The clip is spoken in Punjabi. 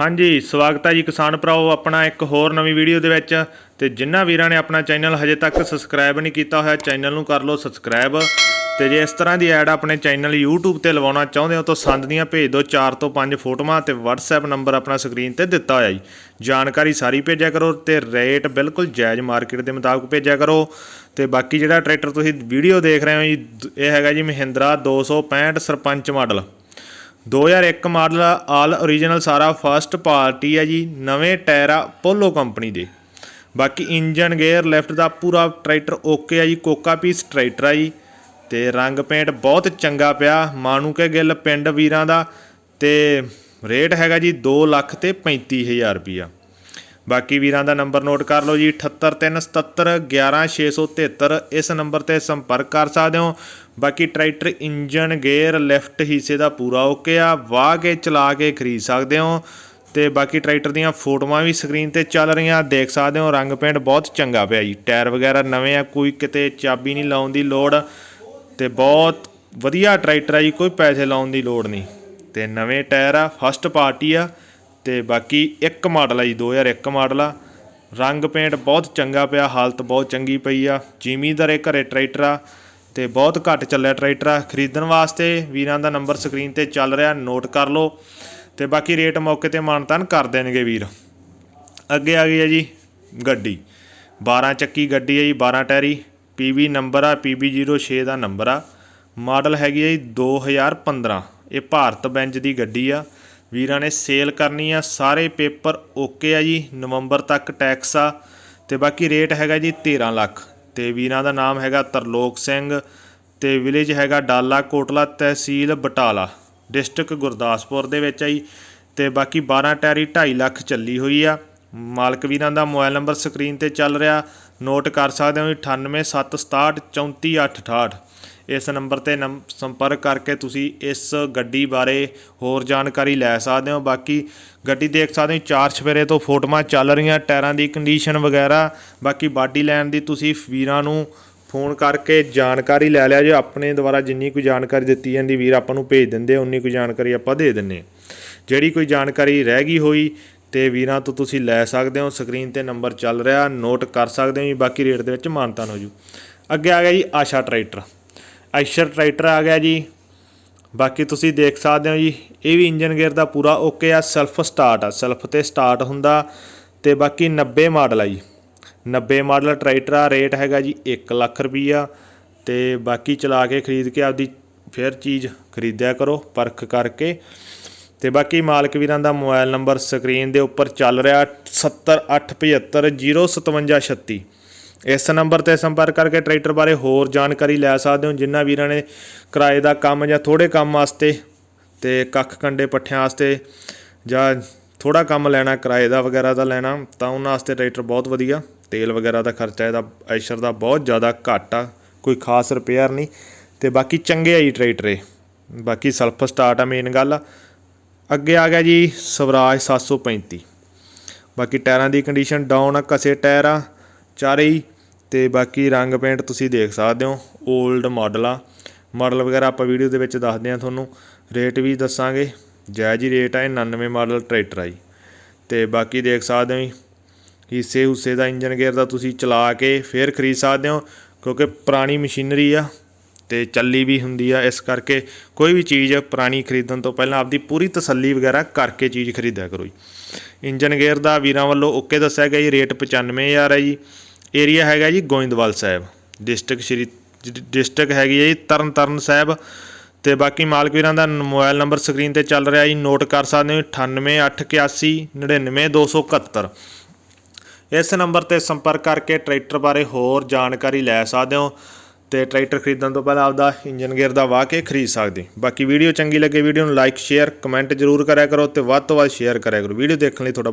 ਹਾਂਜੀ, ਸਵਾਗਤ ਹੈ ਜੀ ਕਿਸਾਨ ਭਰਾਓ, ਆਪਣਾ ਇੱਕ ਹੋਰ ਨਵੀਂ ਵੀਡੀਓ ਦੇ ਵਿੱਚ। ਤੇ ਜਿਨ੍ਹਾਂ ਵੀਰਾਂ ਨੇ ਆਪਣਾ ਚੈਨਲ ਹਜੇ ਤੱਕ ਸਬਸਕ੍ਰਾਈਬ ਨਹੀਂ ਕੀਤਾ ਹੋਇਆ, ਚੈਨਲ ਨੂੰ ਕਰ ਲਓ ਸਬਸਕ੍ਰਾਈਬ। ਤੇ ਜੇ ਇਸ ਤਰ੍ਹਾਂ ਦੀ ਐਡ ਆਪਣੇ ਚੈਨਲ YouTube ਤੇ ਲਵਾਉਣਾ ਚਾਹੁੰਦੇ ਹੋ, ਤਾਂ ਸੰਦ ਦੀਆਂ ਭੇਜ ਦਿਓ 4 ਤੋਂ 5 ਫੋਟੋਆਂ ਤੇ WhatsApp ਨੰਬਰ ਆਪਣਾ ਸਕਰੀਨ ਤੇ ਦਿੱਤਾ ਹੋਇਆ ਜੀ। ਜਾਣਕਾਰੀ ਸਾਰੀ ਭੇਜਿਆ ਕਰੋ ਤੇ ਰੇਟ ਬਿਲਕੁਲ ਜਾਇਜ਼ ਮਾਰਕੀਟ ਦੇ ਮੁਤਾਬਕ ਭੇਜਿਆ ਕਰੋ। ਤੇ ਬਾਕੀ ਜਿਹੜਾ ਟਰੈਕਟਰ ਤੁਸੀਂ ਵੀਡੀਓ ਦੇਖ ਰਹੇ ਹੋ ਜੀ ਦ- ਇਹ ਹੈਗਾ ਜੀ Mahindra 265 Sarpanch model. 2001 model all original ਸਾਰਾ ਫਸਟ ਪਾਰਟੀ ਹੈ ਜੀ, ਨਵੇਂ ਟਾਇਰ ਆ ਪੋਲੋ ਕੰਪਨੀ ਦੇ। ਬਾਕੀ ਇੰਜਨ ਗੇਅਰ ਲੈਫਟ ਦਾ ਪੂਰਾ ਟਰੈਕਟਰ ਓਕੇ ਆ ਜੀ, ਕੋਕਾ ਪੀਸ ਟਰੈਕਟਰ ਆ ਜੀ। ਤੇ ਰੰਗ ਪੇਂਟ ਬਹੁਤ ਚੰਗਾ ਪਿਆ ਮਾਨੂ ਕੇ ਗਿੱਲ ਪਿੰਡ ਵੀਰਾਂ ਦਾ। ਤੇ ਰੇਟ ਹੈਗਾ ਜੀ 2 ਲੱਖ ਤੇ 35000 ਰੁਪਿਆ ਬਾਕੀ ਵੀਰਾਂ ਦਾ ਨੰਬਰ ਨੋਟ ਕਰ ਲਓ ਜੀ 78377 11673 ਇਸ ਨੰਬਰ ਤੇ ਸੰਪਰਕ ਕਰ ਸਕਦੇ ਹੋ। ਬਾਕੀ ਟਰੈਕਟਰ ਇੰਜਨ ਗੇਅਰ, ਲੈਫਟ ਹਿੱਸੇ ਦਾ ਪੂਰਾ ਓਕੇ ਆ, ਵਾਹ ਕੇ ਚਲਾ ਕੇ ਖਰੀਦ ਸਕਦੇ ਹੋ। ਤੇ ਬਾਕੀ ਟਰੈਕਟਰ ਦੀਆਂ ਫੋਟੋਆਂ ਵੀ ਸਕਰੀਨ ਤੇ ਚੱਲ ਰਹੀਆਂ, ਦੇਖ ਸਕਦੇ ਹੋ, ਰੰਗ ਪੇਂਟ ਬਹੁਤ ਚੰਗਾ ਪਿਆ ਜੀ। ਟਾਇਰ ਵਗੈਰਾ ਨਵੇਂ ਆ, ਕੋਈ ਕਿਤੇ ਚਾਬੀ ਨਹੀਂ ਲਾਉਣ ਦੀ ਲੋੜ। ਤੇ ਬਹੁਤ ਵਧੀਆ ਟਰੈਕਟਰ ਆ ਜੀ, ਕੋਈ ਪੈਸੇ ਲਾਉਣ ਦੀ ਲੋੜ ਨਹੀਂ। ਤੇ ਨਵੇਂ ਟਾਇਰ ਆ ਫਸਟ ਪਾਰਟੀ ਆ। ਤੇ ਬਾਕੀ ਇੱਕ ਮਾਡਲ ਆ ਜੀ 2001 ਮਾਡਲ ਆ। ਰੰਗ ਪੇਂਟ ਬਹੁਤ ਚੰਗਾ ਪਿਆ, ਹਾਲਤ ਬਹੁਤ ਚੰਗੀ ਪਈ ਆ। ਜ਼ਿਮੀਦਾਰੇ ਇਹ ਘਰੇ ਟਰੈਕਟਰ ਆ ਤੇ ਬਹੁਤ ਘੱਟ ਚੱਲਿਆ ਟਰੈਕਟਰ ਆ। ਖਰੀਦਣ ਵਾਸਤੇ ਵੀਰਾਂ ਦਾ ਨੰਬਰ ਸਕਰੀਨ ਤੇ ਚੱਲ ਰਿਹਾ ਨੋਟ ਕਰ ਲਓ। ਤੇ ਬਾਕੀ ਰੇਟ ਮੌਕੇ ਤੇ ਮਾਨਤਾਨ ਕਰ ਦੇਣਗੇ ਵੀਰ। ਅੱਗੇ ਆ ਗਈ ਹੈ ਜੀ, ਗੱਡੀ। 12 ਚੱਕੀ ਗੱਡੀ ਹੈ ਜੀ 12 ਟਾਇਰੀ PB ਨੰਬਰ ਆ PB06 ਦਾ ਨੰਬਰ ਆ। ਮਾਡਲ ਹੈਗੀ ਹੈ ਜੀ 2015 ਇਹ ਭਾਰਤ ਬੈਂਜ ਦੀ ਗੱਡੀ ਆ। ਵੀਰਾਂ ਨੇ ਸੇਲ ਕਰਨੀ ਆ, ਸਾਰੇ ਪੇਪਰ ਓਕੇ ਆ ਜੀ, ਨਵੰਬਰ ਤੱਕ ਟੈਕਸ ਆ, ਤੇ ਬਾਕੀ ਰੇਟ ਹੈਗਾ ਜੀ 13 ਲੱਖ। ਤੇ ਵੀਰਾਂ ਦਾ ਨਾਮ ਹੈਗਾ ਤਰਲੋਕ ਸਿੰਘ, ਤੇ ਵਿਲੇਜ ਹੈਗਾ ਡਾਲਾ, ਕੋਟਲਾ, ਤਹਿਸੀਲ ਬਟਾਲਾ, ਡਿਸਟ੍ਰਿਕਟ ਗੁਰਦਾਸਪੁਰ ਦੇ ਵਿੱਚ ਆਈ ਤੇ ਬਾਕੀ 12 ਟੈਰੀ 2.5 ਲੱਖ ਚੱਲੀ ਹੋਈ ਆ। ਮਾਲਕ ਵੀਰਾਂ ਦਾ ਮੋਬਾਈਲ ਨੰਬਰ ਸਕਰੀਨ ਤੇ ਚੱਲ ਰਿਹਾ ਨੋਟ ਕਰ ਸਕਦੇ ਹੋ 9876634868 ਇਸ ਨੰਬਰ ਤੇ ਨੰਮ- ਸੰਪਰਕ ਕਰਕੇ ਤੁਸੀਂ ਇਸ ਗੱਡੀ ਬਾਰੇ ਹੋਰ ਜਾਣਕਾਰੀ ਲੈ ਸਕਦੇ ਹੋ। ਬਾਕੀ ਗੱਡੀ ਦੇਖ ਸਕਦੇ ਹੋ, ਚਾਰ ਛਪੇਰੇ ਤੋਂ ਫੋਟੋਆਂ ਚੱਲ ਰਹੀਆਂ, ਟਾਇਰਾਂ ਦੀ ਕੰਡੀਸ਼ਨ ਵਗੈਰਾ। ਬਾਕੀ ਬਾਡੀ ਲੈਣ ਦੀ ਤੁਸੀਂ ਵੀਰਾਂ ਨੂੰ ਫੋਨ ਕਰਕੇ ਜਾਣਕਾਰੀ ਲੈ ਲਿਆ ਜੇ। ਆਪਣੇ ਦੁਆਰਾ ਜਿੰਨੀ ਕੋਈ ਜਾਣਕਾਰੀ ਦਿੱਤੀ ਜਾਂਦੀ ਵੀਰ, ਆਪਾਂ ਨੂੰ ਭੇਜ ਦਿੰਦੇ ਉਨੀ ਕੋਈ ਜਾਣਕਾਰੀ ਆਪਾਂ ਦੇ ਦਿੰਨੇ ਆ। ਜਿਹੜੀ ਕੋਈ ਜਾਣਕਾਰੀ ਰਹਿ ਗਈ ਹੋਈ ਤੇ ਵੀਰਾਂ ਤੋਂ ਤੁਸੀਂ ਲੈ ਸਕਦੇ ਹੋ, ਸਕਰੀਨ ਤੇ ਨੰਬਰ ਚੱਲ ਰਿਹਾ, ਨੋਟ ਕਰ ਸਕਦੇ ਹੋ ਜੀ, ਬਾਕੀ ਰੇਟ ਦੇ ਵਿੱਚ ਮਾਨਤਾਨ ਹੋ ਜੂ। ਅੱਗੇ ਆ ਗਿਆ ਜੀ, ਆਸ਼ਾ ਟਰੈਕਟਰ। ਆਇਸ਼ਰ ਟਰੈਕਟਰ ਆ ਗਿਆ ਜੀ। ਬਾਕੀ ਤੁਸੀਂ ਦੇਖ ਸਕਦੇ ਹੋ ਜੀ, ਇਹ ਵੀ ਇੰਜਨ ਗੇਅਰ ਦਾ ਪੂਰਾ ਓਕੇ ਆ, ਸੈਲਫ ਸਟਾਰਟ ਆ, ਸੈਲਫ ਤੇ ਸਟਾਰਟ ਹੁੰਦਾ ਤੇ ਬਾਕੀ 90 ਮਾਡਲ ਆ ਜੀ। 90 ਮਾਡਲ ਟਰੈਕਟਰ ਆ, ਰੇਟ ਹੈਗਾ ਜੀ 1 ਲੱਖ ਰੁਪਈਆ ਤੇ ਬਾਕੀ ਚਲਾ ਕੇ ਖਰੀਦ ਕੇ ਆਪਦੀ ਫਿਰ ਚੀਜ਼ ਖਰੀਦਿਆ ਕਰੋ, ਪਰਖ ਕਰਕੇ। ਤੇ ਬਾਕੀ ਮਾਲਕ ਵੀਰਾਂ ਦਾ ਮੋਬਾਈਲ ਨੰਬਰ ਸਕਰੀਨ ਦੇ ਉੱਪਰ ਚੱਲ ਰਿਹਾ 7875075056 ਇਸ ਨੰਬਰ ਤੇ ਸੰਪਰਕ ਕਰਕੇ ਟਰੈਕਟਰ ਬਾਰੇ ਹੋਰ ਜਾਣਕਾਰੀ ਲੈ ਸਕਦੇ ਹੋ ਜਿਨ੍ਹਾਂ ਵੀਰਾਂ ਨੇ ਕਿਰਾਏ ਦਾ ਕੰਮ ਜਾਂ ਥੋੜੇ ਕੰਮ ਵਾਸਤੇ ਤੇ ਕੱਖ ਕੰਡੇ ਪੱਠਿਆਂ ਵਾਸਤੇ ਜਾਂ ਥੋੜਾ ਕੰਮ ਲੈਣਾ, ਕਿਰਾਏ ਦਾ ਵਗੈਰਾ ਦਾ ਲੈਣਾ, ਤਾਂ ਉਹਨਾਂ ਵਾਸਤੇ ਟਰੈਕਟਰ ਬਹੁਤ ਵਧੀਆ। ਤੇਲ ਵਗੈਰਾ ਦਾ ਖਰਚਾ ਇਹਦਾ, ਐਸ਼ਰ ਦਾ ਬਹੁਤ ਜ਼ਿਆਦਾ ਘੱਟ ਆ, ਕੋਈ ਖਾਸ ਰਿਪੇਅਰ ਨਹੀਂ। ਤੇ ਬਾਕੀ ਚੰਗੇ ਆ ਜੀ ਟਰੈਕਟਰ ਇਹ। ਬਾਕੀ ਸੈਲਫ ਸਟਾਰਟ ਆ ਮੇਨ ਗੱਲ। ਆ ਅੱਗੇ ਆ ਗਿਆ ਜੀ ਸਵਰਾਜ 735 ਬਾਕੀ ਟਾਇਰਾਂ ਦੀ ਕੰਡੀਸ਼ਨ ਡਾਊਨ ਆ ਕਸੇ ਟਾਇਰ ਆ, ਚਾਰੇ ਹੀ। ਤੇ ਬਾਕੀ ਰੰਗ ਪੇਂਟ ਤੁਸੀਂ ਦੇਖ ਸਕਦੇ ਹੋ 올ਡ ਮਾਡਲ ਆ। ਮਾਡਲ ਵਗੈਰਾ ਆਪਾਂ ਵੀਡੀਓ ਦੇ ਵਿੱਚ ਦੱਸਦੇ ਆ ਤੁਹਾਨੂੰ। ਰੇਟ ਵੀ ਦੱਸਾਂਗੇ। ਜਾਇਜ਼ ਹੀ ਰੇਟ ਆ, ਇਹ 99 ਮਾਡਲ ਟਰੈਕਟਰ ਆ ਜੀ। ਤੇ ਬਾਕੀ ਦੇਖ ਸਕਦੇ ਹੋ ਜੀ ਹਿੱਸੇ ਹੁੱਸੇ ਦਾ ਇੰਜਨ ਗੇਅਰ ਦਾ ਤੁਸੀਂ ਚਲਾ ਕੇ ਫੇਰ ਖਰੀਦ ਸਕਦੇ ਹੋ, ਕਿਉਂਕਿ ਪੁਰਾਣੀ ਮਸ਼ੀਨਰੀ ਆ। ਤੇ ਚੱਲੀ ਵੀ ਹੁੰਦੀ ਆ। ਇਸ ਕਰਕੇ ਕੋਈ ਵੀ ਚੀਜ਼ ਪੁਰਾਣੀ ਖਰੀਦਣ ਤੋਂ ਪਹਿਲਾਂ ਆਪਦੀ ਪੂਰੀ ਤਸੱਲੀ ਵਗੈਰਾ ਕਰਕੇ ਚੀਜ਼ ਖਰੀਦਿਆ ਕਰੋ ਜੀ। ਇੰਜਨ ਗੇਅਰ ਦਾ ਵੀਰਾਂ ਵੱਲੋਂ ਓਕੇ ਦੱਸਿਆ ਗਿਆ ਜੀ, ਰੇਟ 95000 ਹੈ ਜੀ। ਏਰੀਆ ਹੈਗਾ ਜੀ ਗੋਇੰਦਵਾਲ ਸਾਹਿਬ। ਡਿਸਟ੍ਰਿਕਟ ਸ਼੍ਰੀ ਡਿਸਟ੍ਰਿਕਟ ਹੈਗੀ ਹੈ ਜੀ ਤਰਨ ਤਾਰਨ ਸਾਹਿਬ। ਤੇ ਬਾਕੀ ਮਾਲਕ ਵੀਰਾਂ ਦਾ ਮੋਬਾਈਲ ਨੰਬਰ ਸਕਰੀਨ ਤੇ ਚੱਲ ਰਿਹਾ ਜੀ, ਨੋਟ ਕਰ ਸਕਦੇ ਹੋ 9881 99271 ਇਸ ਨੰਬਰ ਤੇ ਸੰਪਰਕ ਕਰਕੇ ਟਰੈਕਟਰ ਬਾਰੇ ਹੋਰ ਜਾਣਕਾਰੀ ਲੈ ਸਕਦੇ ਹੋ। ਤੇ ਟਰੈਕਟਰ ਖਰੀਦਣ ਤੋਂ ਪਹਿਲਾਂ ਆਪਦਾ ਇੰਜਨ ਗੇਅਰ ਦਾ ਵਾਹ ਕੇ ਖਰੀਦ ਸਕਦੇ। ਬਾਕੀ ਵੀਡੀਓ ਚੰਗੀ ਲੱਗੇ ਵੀਡੀਓ ਨੂੰ ਲਾਈਕ ਸ਼ੇਅਰ ਕਮੈਂਟ ਜ਼ਰੂਰ ਕਰਿਆ ਕਰੋ ਤੇ ਵੱਧ ਤੋਂ ਵੱਧ ਸ਼ੇਅਰ ਕਰਿਆ ਕਰੋ। ਵੀਡੀਓ ਦੇਖਣ ਲਈ ਤੁਹਾਡਾ ਬਹੁਤ